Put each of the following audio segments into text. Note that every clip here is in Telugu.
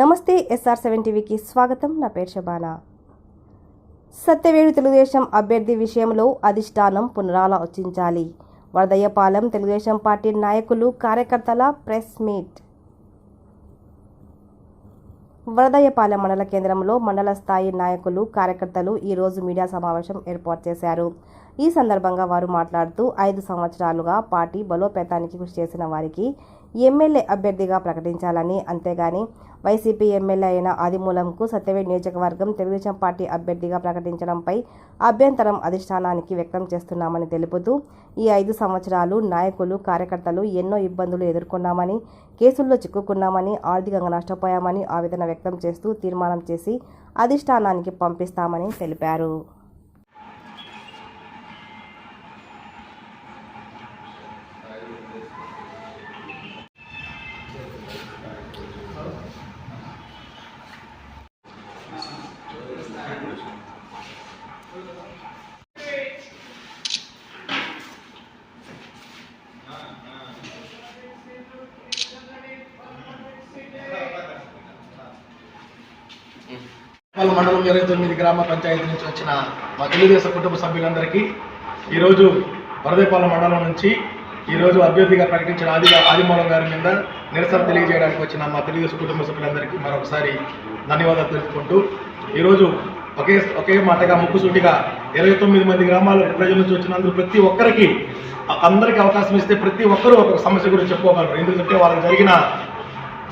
నమస్తే ఎస్ఆర్ సెవెన్ టీవీకి స్వాగతం. నా పేరు శబానా. సత్యవేడు తెలుగుదేశం అభ్యర్థి విషయంలో అధిష్టానం పునరాలోచించాలి వరదయ్యపాలెం తెలుగుదేశం పార్టీ నాయకులు కార్యకర్తల ప్రెస్ మీట్. వరదయ్యపాలెం మండల కేంద్రంలో మండల స్థాయి నాయకులు కార్యకర్తలు ఈరోజు మీడియా సమావేశం ఏర్పాటు చేశారు. ఈ సందర్భంగా వారు మాట్లాడుతూ ఐదు సంవత్సరాలుగా పార్టీ బలోపేతానికి కృషి చేసిన వారికి ఎమ్మెల్యే అభ్యర్థిగా ప్రకటించాలని. అంతేగాని వైసీపీ ఎమ్మెల్యే అయిన ఆదిమూలంకు సత్యవేడ్ నియోజకవర్గం తెలుగుదేశం పార్టీ అభ్యర్థిగా ప్రకటించడంపై అభ్యంతరం అధిష్టానానికి వ్యక్తం చేస్తున్నామని తెలుపుతూ ఈ ఐదు సంవత్సరాలు నాయకులు కార్యకర్తలు ఎన్నో ఇబ్బందులు ఎదుర్కొన్నామని కేసుల్లో చిక్కుకున్నామని ఆర్థికంగా నష్టపోయామని ఆవేదన వ్యక్తం చేస్తూ తీర్మానం చేసి అధిష్టానానికి పంపిస్తామని తెలిపారు. వాళ్ళ మండలం ఇరవై తొమ్మిది గ్రామ పంచాయతీ నుంచి వచ్చిన మా తెలుగుదేశం కుటుంబ సభ్యులందరికీ ఈరోజు వరదపాలెం మండలం నుంచి ఈరోజు అభ్యర్థిగా ప్రకటించిన ఆది ఆదిమూలం గారి మీద నిరసన తెలియజేయడానికి వచ్చిన మా తెలుగుదేశం కుటుంబ సభ్యులందరికీ మరొకసారి ధన్యవాదాలు తెలుపుకుంటూ ఈరోజు ఒకే ఒకే మాటగా ముక్కుసూటిగా ఇరవై తొమ్మిది మంది గ్రామాల ప్రజల నుంచి వచ్చినందుకు ప్రతి ఒక్కరికి అందరికీ అవకాశం ఇస్తే ప్రతి ఒక్కరూ ఒక సమస్య గురించి చెప్పుకోగలరు. ఎందుకంటే వాళ్ళకి జరిగిన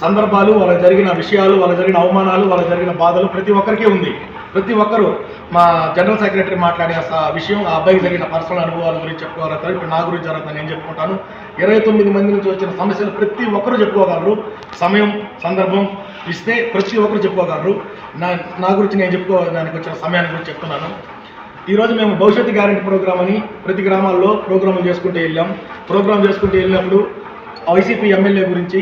సందర్భాలు వాళ్ళకి జరిగిన విషయాలు వాళ్ళకి జరిగిన అవమానాలు వాళ్ళకి జరిగిన బాధలు ప్రతి ఒక్కరికి ఉంది. ప్రతి ఒక్కరు మా జనరల్ సెక్రటరీ మాట్లాడే విషయం ఆ అబ్బాయికి జరిగిన పర్సనల్ అనుభవాల గురించి చెప్పుకోగలుగుతారు ఇప్పుడు నా గురించి జరుగుతుంది నేను చెప్పుకుంటాను. ఇరవై తొమ్మిది మంది నుంచి వచ్చిన సమస్యలు ప్రతి ఒక్కరు చెప్పుకోగలరు. సమయం సందర్భం ఇస్తే ప్రతి ఒక్కరు చెప్పుకోగలరు. నా నా గురించి నేను చెప్పుకోవడానికి వచ్చిన సమయాన్ని గురించి చెప్తున్నాను. ఈరోజు మేము భవిష్యత్తు గ్యారంటీ ప్రోగ్రామ్ అని ప్రతి గ్రామాల్లో ప్రోగ్రాములు చేసుకుంటూ వెళ్ళాం. ప్రోగ్రామ్ చేసుకుంటూ వెళ్ళినప్పుడు వైసీపీ ఎమ్మెల్యే గురించి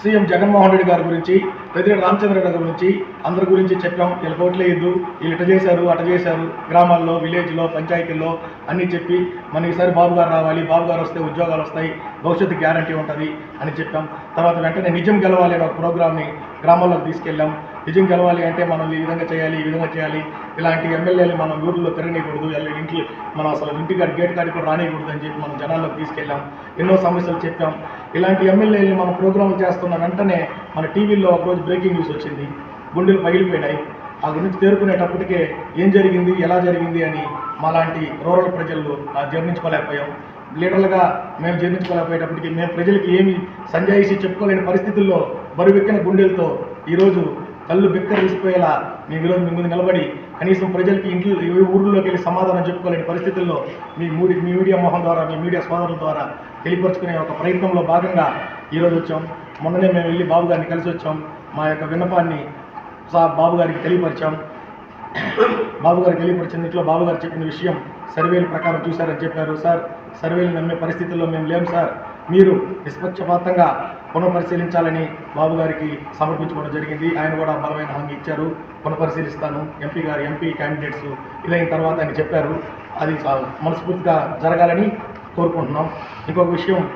సీఎం జగన్మోహన్ రెడ్డి గారి గురించి పెద్దిరెడ్డి రామచంద్ర గారి గురించి అందరి గురించి చెప్పాం. వీళ్ళు కోట్లేదు వీళ్ళు ఇట చేశారు అట చేశారు. గ్రామాల్లో విలేజ్లో పంచాయతీల్లో అన్నీ చెప్పి మన ఈసారి బాబు గారు రావాలి. బాబు గారు వస్తే ఉద్యోగాలు వస్తాయి. భవిష్యత్తు గ్యారంటీ ఉంటుంది అని చెప్పాం. తర్వాత వెంటనే నిజం గెలవాలి అనే ఒక ప్రోగ్రామ్ని గ్రామాల్లోకి తీసుకెళ్ళాం. నిజం గెలవాలి అంటే మనం ఈ విధంగా చేయాలి ఈ విధంగా చేయాలి. ఇలాంటి ఎమ్మెల్యేలు మనం ఊర్లో తిరగనీయకూడదు ఇంట్లో మనం అసలు ఇంటికాడి గేట్ కాడికి కూడా రానియకూడదు అని చెప్పి మనం జనాల్లోకి తీసుకెళ్ళాం. ఎన్నో సమస్యలు చెప్పాం. ఇలాంటి ఎమ్మెల్యేలు మనం ప్రోగ్రాంలు చేస్తున్న వెంటనే మన టీవీలో ఒకరోజు బ్రేకింగ్ న్యూస్ వచ్చింది. గుండెలు పగిలిపోయినాయి. ఆ గురించి తేరుకునేటప్పటికే ఏం జరిగింది ఎలా జరిగింది అని మాలాంటి రూరల్ ప్రజలు జీర్ణించుకోలేకపోయాం. లీడర్లుగా మేము జీర్ణించుకోలేకపోయేటప్పటికి మేము ప్రజలకి ఏమి సంజాయిషి చెప్పుకోలేని పరిస్థితుల్లో బరువెక్కిన గుండెలతో ఈరోజు కళ్ళు బిక్కరిసిపోయేలా మీ విలువ మీ ముందు నిలబడి కనీసం ప్రజలకి ఇంట్లో ఈ ఊర్లోకి వెళ్ళి సమాధానం చెప్పుకోలేని పరిస్థితుల్లో మీ మూడి మీ మీడియా మొహం ద్వారా మీ మీడియా సోదరుల ద్వారా తెలియపరుచుకునే ఒక ప్రయత్నంలో భాగంగా ఈరోజు వచ్చాం. మొన్ననే మేము వెళ్ళి బాబు గారిని కలిసి వచ్చాం. మా యొక్క విన్నపాన్ని బాబు గారికి తెలియపరిచాం. బాబు గారికి తెలియపరిచిన ఇంట్లో బాబు గారు చెప్పిన విషయం సర్వేల ప్రకారం చూశారని చెప్పారు. సార్ సర్వేలు నమ్మే పరిస్థితుల్లో మేము లేం సార్. మీరు నిష్పక్షపాతంగా పునఃపరిశీలించాలని బాబు గారికి సమర్పించుకోవడం జరిగింది. ఆయన కూడా బలమైన హామీ ఇచ్చారు. పునఃపరిశీలిస్తాను. ఎంపీ గారు ఎంపీ క్యాండిడేట్స్ ఇదైన తర్వాత ఆయన చెప్పారు. అది మనస్ఫూర్తిగా జరగాలని కోరుకుంటున్నాం. ఇంకొక విషయం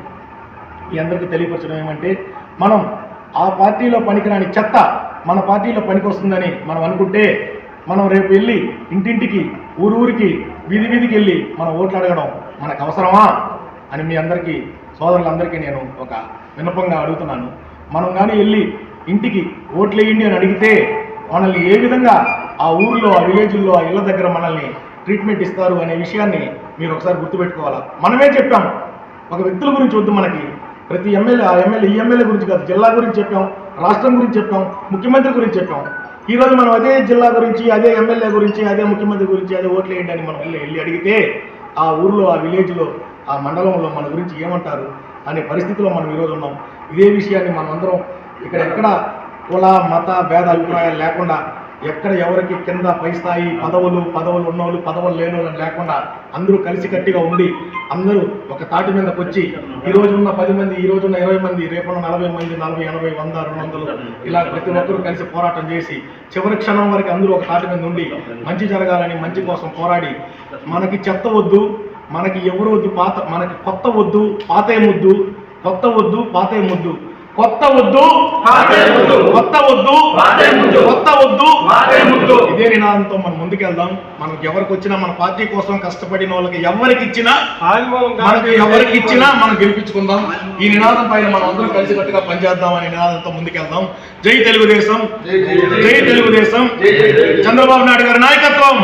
ఈ అందరికీ తెలియపరచడం ఏమంటే మనం ఆ పార్టీలో పనికిరాని చెత్త మన పార్టీలో పనికొస్తుందని మనం అనుకుంటే మనం రేపు వెళ్ళి ఇంటింటికి ఊరు ఊరికి వీధి వీధికి వెళ్ళి మనం ఓట్లు అడగడం మనకు అవసరమా అని మీ అందరికీ సోదరులందరికీ నేను ఒక విన్నపంగా అడుగుతున్నాను. మనం కానీ వెళ్ళి ఇంటికి ఓట్లేయండి అని అడిగితే మనల్ని ఏ విధంగా ఆ ఊర్లో ఆ విలేజ్లో ఆ ఇళ్ళ దగ్గర మనల్ని ట్రీట్మెంట్ ఇస్తారు అనే విషయాన్ని మీరు ఒకసారి గుర్తుపెట్టుకోవాలా? మనమే చెప్పాం. ఒక వ్యక్తుల గురించి వద్దు మనకి. ప్రతి ఎమ్మెల్యే ఆ ఎమ్మెల్యే ఈ ఎమ్మెల్యే గురించి కాదు జిల్లా గురించి చెప్పాం రాష్ట్రం గురించి చెప్పాం ముఖ్యమంత్రి గురించి చెప్పాం. ఈరోజు మనం అదే జిల్లా గురించి అదే ఎమ్మెల్యే గురించి అదే ముఖ్యమంత్రి గురించి అదే ఓట్లు వేయండి అని మనం వెళ్ళి వెళ్ళి అడిగితే ఆ ఊర్లో ఆ విలేజ్లో ఆ మండలంలో మన గురించి ఏమంటారు అనే పరిస్థితిలో మనం ఈరోజు ఉన్నాం. ఇదే విషయాన్ని మనమందరం ఇక్కడ ఎక్కడ కుల మత భేద అభిప్రాయాలు లేకుండా ఎక్కడ ఎవరికి కింద పై స్థాయి పదవులు పదవులు ఉన్నోళ్ళు పదవులు లేని వాళ్ళని లేకుండా అందరూ కలిసికట్టిగా ఉండి అందరూ ఒక తాటి మీదకి వచ్చి ఈ రోజు ఉన్న పది మంది ఈ రోజున్న ఇరవై మంది రేపున్న నలభై మంది నలభై ఎనభై వంద రెండు వందలు ఇలా ప్రతి ఒక్కరూ కలిసి పోరాటం చేసి చివరి క్షణం వరకు అందరూ ఒక తాటి మీద ఉండి మంచి జరగాలని మంచి కోసం పోరాడి మనకి చెత్త వద్దు మనకి ఎవరు వద్దు పాత మనకి కొత్త వద్దు పాత వద్దు కొత్త వద్దు పాత ముద్దు. కొత్త వద్దు ముద్దు. కొత్త వద్దు ముద్దు. కొత్త వద్దు ముద్దు. ఇదే నినాదంతో మనం ముందుకెళ్దాం. మనకు ఎవరికి వచ్చినా మన పార్టీ కోసం కష్టపడిన వాళ్ళకి ఎవరికి ఇచ్చినా మనకి ఎవరికి ఇచ్చినా మనం గెలిపించుకుందాం. ఈ నినాదం పైన మనం అందరం కలిసికట్టుగా పనిచేద్దాం అనే నినాదంతో ముందుకెళ్దాం. జై తెలుగుదేశం. జై తెలుగుదేశం. చంద్రబాబు నాయుడు గారి నాయకత్వం.